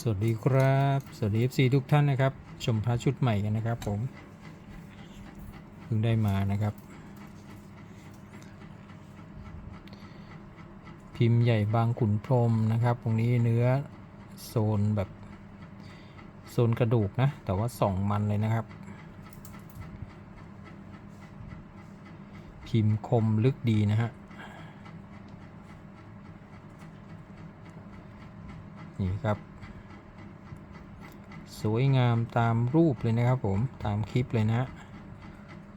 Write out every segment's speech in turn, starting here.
สวัสดีครับ สวัสดี FC ทุกท่านนะครับ ชมพระชุดใหม่กันนะครับผม เพิ่งได้มานะครับ พิมพ์ใหญ่บางขุนพรมนะครับ ตรงนี้เนื้อโซนแบบโซนกระดูกนะ แต่ว่าสองมันเลยนะครับ พิมพ์คมลึกดีนะฮะนี่ครับ สวยงามตามรูปเลยนะครับผมตามคลิปเลยนะ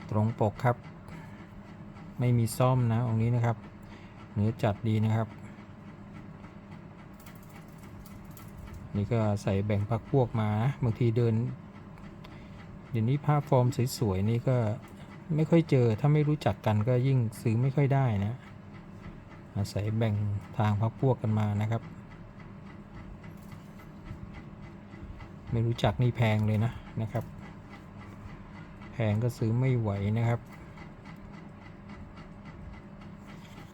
ตรงปกครับ ไม่มีซ่อมนะองค์นี้นะครับ เนื้อจัดดีนะครับ นี่ก็ใส่แบ่งพักพวกมานะบางทีเดินเดี๋ยวนี้ภาพฟอร์มสวยๆนี่ก็ไม่ค่อยเจอถ้าไม่รู้จักกันก็ยิ่งซื้อไม่ค่อยได้นะอาศัยแบ่งทางพักพวกกันมานะครับ ไม่รู้จักนี่แพงเลยนะนะครับ แพงก็ซื้อไม่ไหวนะครับ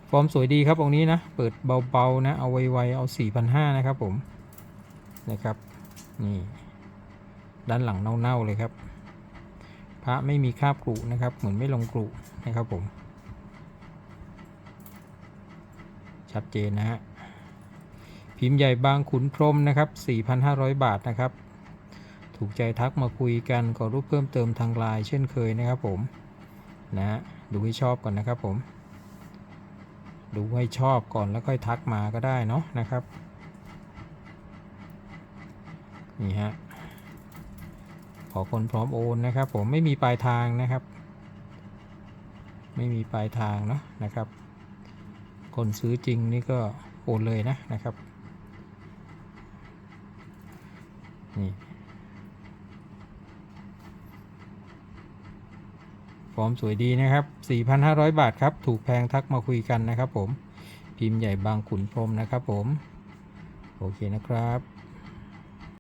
ฟอร์มสวยดีครับองนี้นะ เปิดเบาๆนะ เอาไวๆเอา4,500นะครับผมนะครับนี่ด้านหลังเน่าๆเลยครับ พระไม่มีคราบกรุนะครับ เหมือนไม่ลงกรุนะครับผม ชัดเจนนะฮะพิมพ์ใหญ่บางขุนพรมนะครับ 4,500 บาทนะครับ ถูกใจทักมาคุยกันขอรูปเพิ่มเติมทางไลน์เช่นเคยนะครับผมนะฮะดูให้ชอบก่อนนะครับผม ดูให้ชอบก่อนแล้วค่อยทักมาก็ได้เนาะนะครับนี่ฮะขอคนพร้อมโอนนะครับ ผมไม่มีปลายทางนะครับ ไม่มีปลายทางเนาะนะครับ คนซื้อจริงนี่ก็โอนเลยนะนะครับนี่ ฟอร์มสวยดีนะครับ 4,500 บาทครับ ถูกแพงทักมาคุยกันนะครับผม พิมพ์ใหญ่บางขุนพรมนะครับผม โอเคนะครับ